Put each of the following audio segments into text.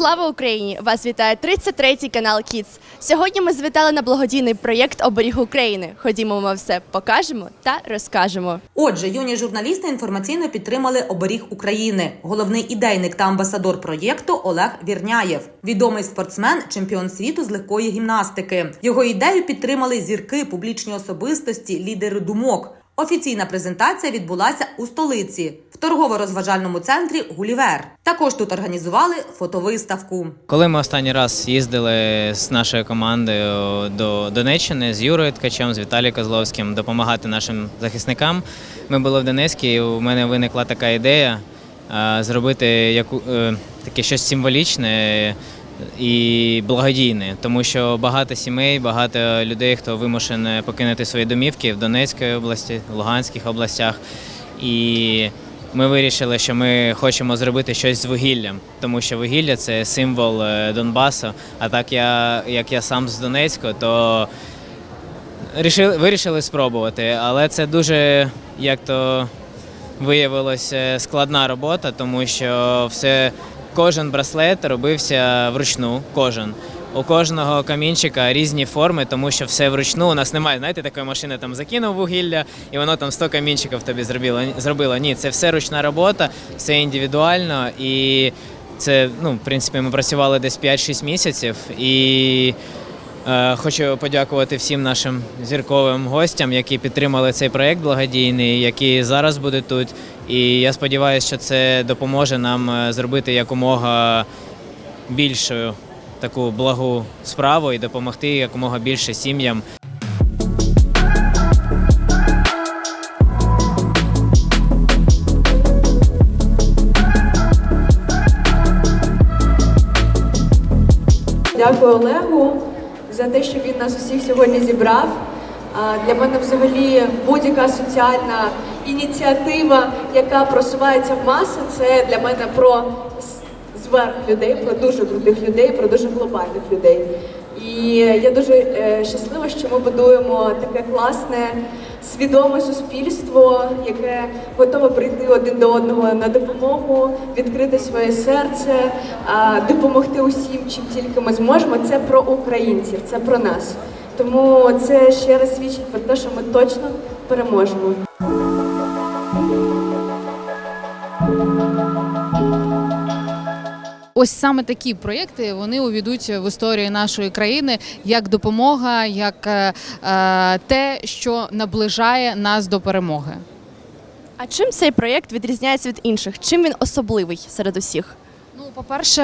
Слава Україні! Вас вітає 33-й канал Kids. Сьогодні ми звітали на благодійний проєкт Оберіг України. Ходімо, ми все покажемо та розкажемо. Отже, юні журналісти інформаційно підтримали оберіг України. Головний ідейник та амбасадор проєкту Олег Вірняєв, відомий спортсмен, чемпіон світу з легкої гімнастики. Його ідею підтримали зірки, публічні особистості, лідери думок. Офіційна презентація відбулася у столиці в торгово-розважальному центрі Гулівер. Також тут організували фотовиставку. Коли ми останній раз їздили з нашою командою до Донеччини з Юрою Ткачем, з Віталієм Козловським допомагати нашим захисникам, ми були в Донецьку, і у мене виникла така ідея зробити яку, е, таке щось символічне і благодійне, тому що багато сімей, багато людей, хто вимушений покинути свої домівки в Донецькій області, в Луганських областях. І ми вирішили, що ми хочемо зробити щось з вугіллям, тому що вугілля це символ е, Донбасу. А так я, як я сам з Донецька, то рішили, вирішили спробувати. Але це дуже, як то виявилося, складна робота, тому що все, кожен браслет робився вручну, кожен. У кожного камінчика різні форми, тому що все вручну. У нас немає, знаєте, такої машини там закинув вугілля, і воно там 100 камінчиків тобі зробило. зробило. Ні, це все ручна робота, все індивідуально. І це, ну, в принципі, ми працювали десь 5-6 місяців. І Е, Хочу подякувати всім нашим зірковим гостям, які підтримали цей проект благодійний, які зараз будуть тут. І я сподіваюся, що це допоможе нам е, зробити якомога більшу таку благу справу і допомогти якомога більше сім'ям. Дякую Олегу за те, що він нас усіх сьогодні зібрав. Для мене взагалі будь-яка соціальна ініціатива, яка просувається в маси, це для мене про зверх людей, про дуже крутих людей, про дуже глобальних людей. І я дуже е, щаслива, що ми будуємо таке класне, свідоме суспільство, яке готове прийти один до одного на допомогу, відкрити своє серце, а, допомогти усім, чим тільки ми зможемо. Це про українців, це про нас. Тому це ще раз свідчить про те, що ми точно переможемо. Ось саме такі проєкти вони увійдуть в історію нашої країни як допомога, як е, е, те, що наближає нас до перемоги. А чим цей проєкт відрізняється від інших? Чим він особливий серед усіх? Ну, по-перше,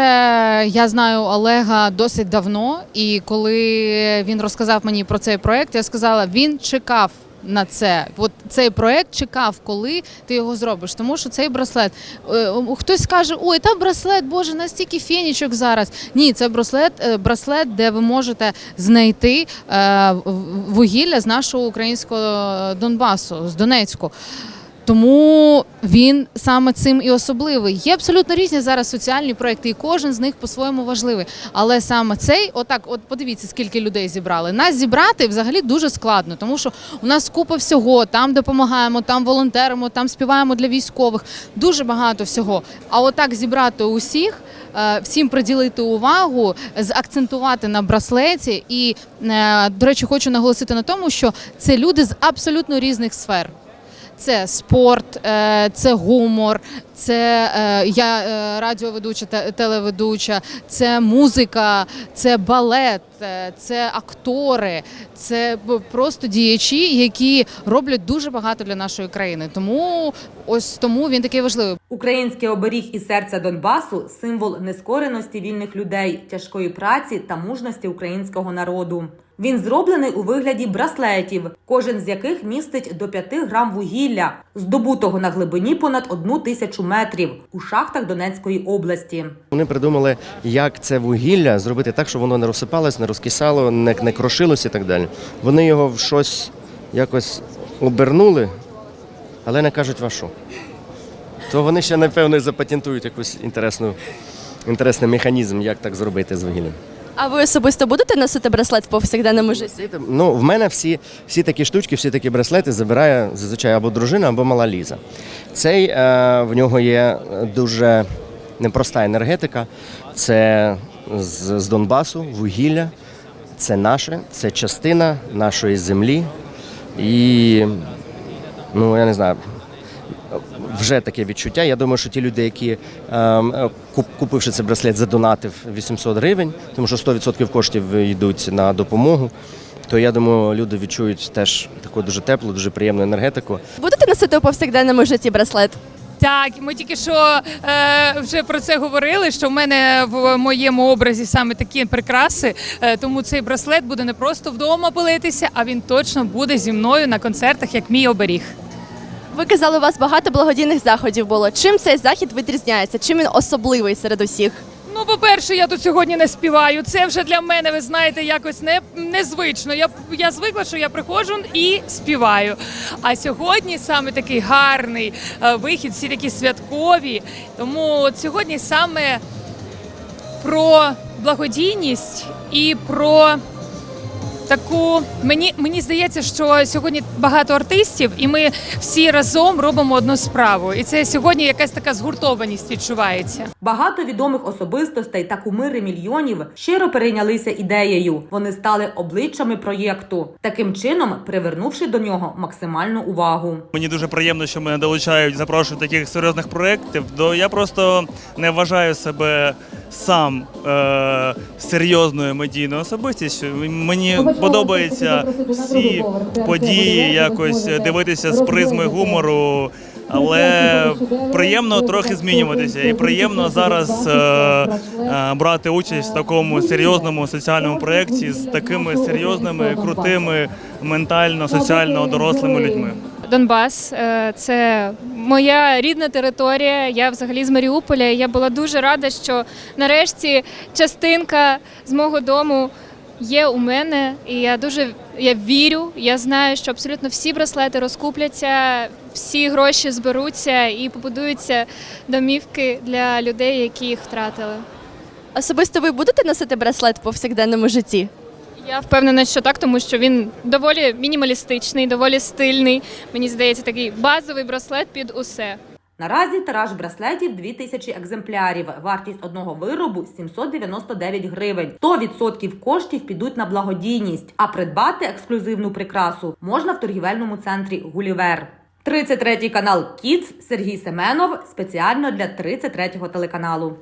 я знаю Олега досить давно, і коли він розказав мені про цей проєкт, я сказала, він чекав. На це, от цей проект чекав, коли ти його зробиш. Тому що цей браслет е, хтось скаже: ой, та браслет, боже, настільки фенічок зараз. Ні, це браслет, е, браслет, де ви можете знайти е, вугілля з нашого українського Донбасу, з Донецьку. Тому він саме цим і особливий. Є абсолютно різні зараз соціальні проекти, і кожен з них по-своєму важливий. Але саме цей, отак, от подивіться, скільки людей зібрали. Нас зібрати взагалі дуже складно, тому що у нас купа всього. Там допомагаємо, там волонтеримо, там співаємо для військових. Дуже багато всього. А отак зібрати усіх. е, Всім приділити увагу, заакцентувати на браслеті, і е, до речі, хочу наголосити на тому, що це люди з абсолютно різних сфер. Це спорт, е, це гумор, це е, я е, радіоведуча, те- телеведуча, це музика, це балет, це актори, це просто діячі, які роблять дуже багато для нашої країни. Тому ось тому він такий важливий. Український оберіг із серця Донбасу символ нескореності вільних людей, тяжкої праці та мужності українського народу. Він зроблений у вигляді браслетів, кожен з яких містить до 5 грам вугілля, здобутого на глибині понад одну тисячу метрів у шахтах Донецької області. Вони придумали, як це вугілля зробити так, щоб воно не розсипалось, не розкисало, не, не крошилось і так далі. Вони його в щось якось обернули, але не кажуть во що. То вони ще, напевно, запатентують інтересну, інтересний механізм, як так зробити з вугіллям. А ви особисто будете носити браслет в повсякденному житті? Ну, в мене всі, всі такі штучки, всі такі браслети забирає зазвичай або дружина, або мала Ліза. Цей е, в нього є дуже непроста енергетика. Це з, з Донбасу, вугілля. Це наше, це частина нашої землі. І ну я не знаю. Вже таке відчуття. Я думаю, що ті люди, які ем, е, куп- купивши цей браслет, задонатив 800 гривень, тому що 100% коштів йдуть на допомогу. То я думаю, люди відчують теж таку дуже теплу, дуже приємну енергетику. Будете носити у повсякденному житті браслет? Так, ми тільки що е, вже про це говорили. Що в мене в моєму образі саме такі прикраси. Е, тому цей браслет буде не просто вдома пилитися, а він точно буде зі мною на концертах, як мій оберіг. Ви казали, у вас багато благодійних заходів було. Чим цей захід відрізняється? Чим він особливий серед усіх? Ну, по-перше, я тут сьогодні не співаю. Це вже для мене, ви знаєте, якось не, незвично. Я, я звикла, що я приходжу і співаю. А сьогодні саме такий гарний е, вихід, всі такі святкові. Тому от сьогодні саме про благодійність і про таку. Мені, мені здається, що сьогодні багато артистів, і ми всі разом робимо одну справу. І це сьогодні якась така згуртованість відчувається. Багато відомих особистостей та кумири мільйонів щиро перейнялися ідеєю. Вони стали обличчями проєкту, таким чином привернувши до нього максимальну увагу. Мені дуже приємно, що мене долучають, запрошують таких серйозних проєктів. До я просто не вважаю себе сам е, серйозною медійною особистістю. Мені подобаються всі події, якось дивитися з призми гумору. Але приємно трохи змінюватися, і приємно зараз е, е, брати участь в такому серйозному соціальному проєкті з такими серйозними, крутими, ментально, соціально дорослими людьми. Донбас е, це моя рідна територія. Я взагалі з Маріуполя. Я була дуже рада, що нарешті частинка з мого дому є у мене. І я дуже я вірю. Я знаю, що абсолютно всі браслети розкупляться, всі гроші зберуться і побудуються домівки для людей, які їх втратили. Особисто ви будете носити браслет в повсякденному житті? Я впевнена, що так, тому що він доволі мінімалістичний, доволі стильний. Мені здається, такий базовий браслет під усе. Наразі тираж браслетів 2000 екземплярів. Вартість одного виробу 799 гривень. 100% коштів підуть на благодійність, а придбати ексклюзивну прикрасу можна в торгівельному центрі Гулівер. 33 канал Кіц Сергій Семенов спеціально для 33 телеканалу.